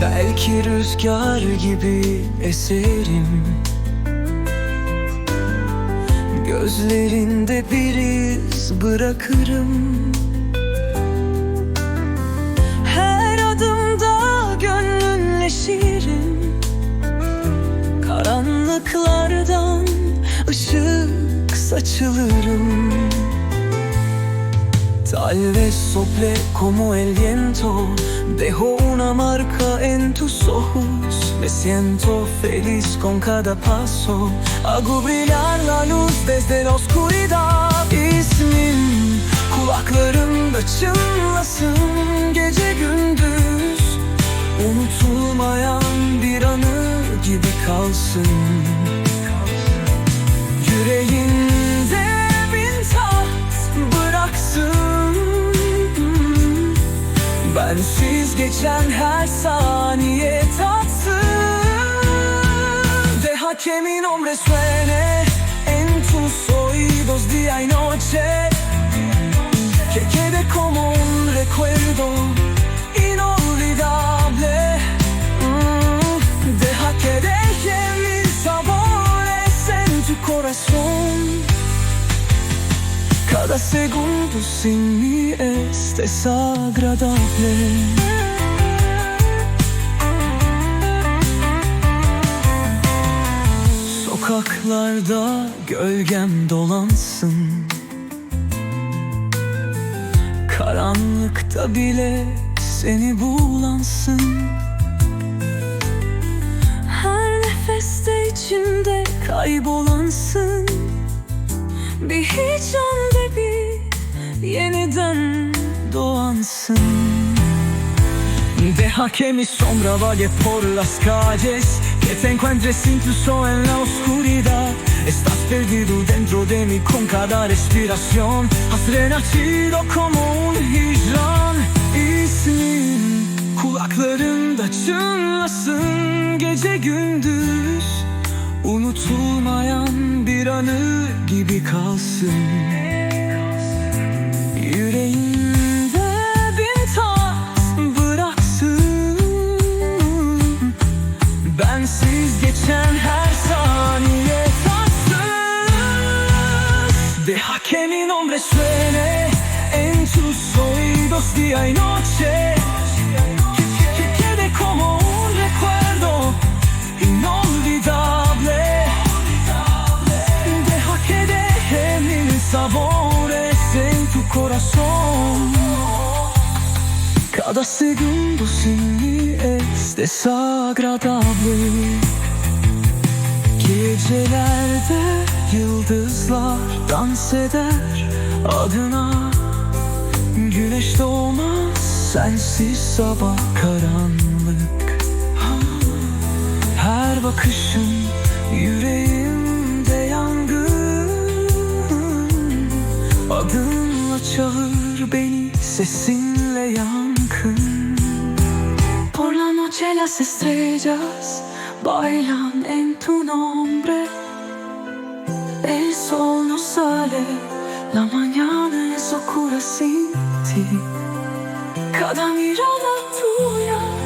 Belki rüzgar gibi eserim. Gözlerinde bir iz bırakırım. Her adımda gönlünle şiirim Karanlıklardan ışık saçılırım Tal vez sople como el viento Dejo una marca en tus ojos. Me siento feliz con cada paso. Hago brillar la luz desde la oscuridad. İsmin kulaklarımda çınlasın Gece gündüz. Unutulmayan bir anı gibi kalsın. Yüreğinde geçen her saniye tatsın Deja que mi nombre suene en tus oídos día y noche. Que quede como un recuerdo inolvidable. Mm, Deja que deje mil sabores en tu corazón. Cada segundo sin mí es desagradable Sokaklarda gölgem dolansın. Karanlıkta bile seni bulansın. Her nefeste içimde kaybolansın. Bir hiç anda bir yeniden doğansın Deja que mi sombra vague por las calles Que te encuentres sol en la oscuridad Estás perdido dentro de mí con cada respiración Has renacido como un hicran İsmin kulaklarında çınlasın Gece gündüz Unutulmayan bir anı gibi kalsın que mi nombre suene en tus oídos día y noche. Que quede como un recuerdo inolvidable. Deja que deje mil sabores en tu corazón. Cada segundo sin mí es desagradable Gecelerde yıldızlar dans eder adına. Güneş doğmaz sensiz sabah karanlık. Her bakışın yüreğimde yangın. Adınla çağır beni sesinle yankın. Por la noche las estrellas bailan en tu nombre El sol no sale, la mañana es oscura sin ti. Cada mirada tuya